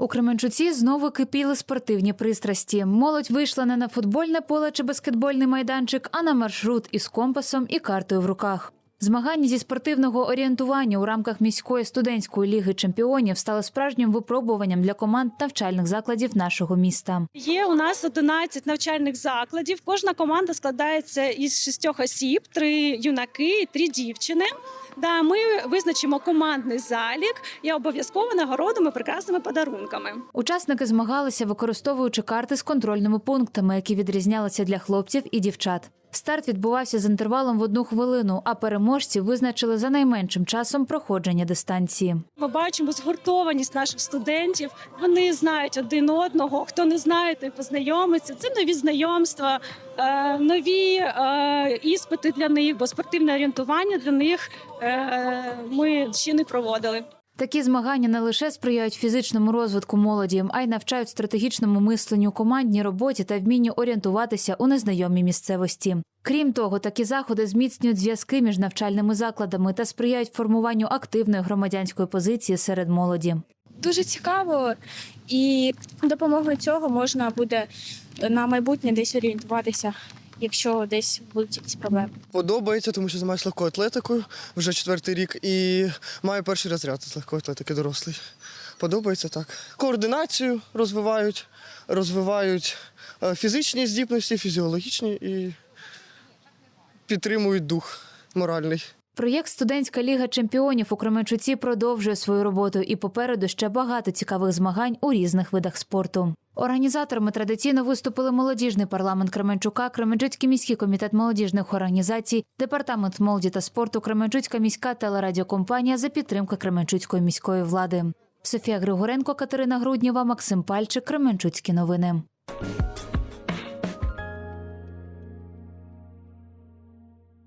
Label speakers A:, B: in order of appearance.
A: У Кременчуці знову кипіли спортивні пристрасті. Молодь вийшла не на футбольне поле чи баскетбольний майданчик, а на маршрут із компасом і картою в руках. Змагання зі спортивного орієнтування у рамках міської студентської ліги чемпіонів стали справжнім випробуванням для команд навчальних закладів нашого міста.
B: Є у нас 11 навчальних закладів. Кожна команда складається із шістьох осіб: три юнаки і три дівчини. Да, ми визначимо командний залік і обов'язково нагородами прекрасними подарунками.
A: Учасники змагалися, використовуючи карти з контрольними пунктами, які відрізнялися для хлопців і дівчат. Старт відбувався з інтервалом в одну хвилину, а переможці визначили за найменшим часом проходження дистанції.
B: Ми бачимо згуртованість наших студентів. Вони знають один одного. Хто не знає, той познайомиться. Це нові знайомства, е, нові е, іспити для них, бо спортивне орієнтування для них е, ми ще не проводили.
A: Такі змагання не лише сприяють фізичному розвитку молоді, а й навчають стратегічному мисленню, командній роботі та вмінню орієнтуватися у незнайомій місцевості. Крім того, такі заходи зміцнюють зв'язки між навчальними закладами та сприяють формуванню активної громадянської позиції серед молоді.
C: дуже цікаво, і допомогою цього можна буде на майбутнє десь орієнтуватися, якщо десь будуть якісь проблеми.
D: Подобається, тому що займаюся легкою атлетикою вже четвертий рік і маю перший розряд з легкої атлетики дорослий. Подобається так. Координацію розвивають, розвивають е, фізичні здібності, фізіологічні і підтримують дух моральний.
A: Проєкт Студентська ліга чемпіонів у Кременчуці продовжує свою роботу і попереду ще багато цікавих змагань у різних видах спорту. Організаторами традиційно виступили молодіжний парламент Кременчука, Кременчуцький міський комітет молодіжних організацій, департамент молоді та спорту, Кременчуцька міська телерадіокомпанія за підтримки Кременчуцької міської влади. Софія Григоренко, Катерина Груднєва, Максим Пальчик, Кременчуцькі новини.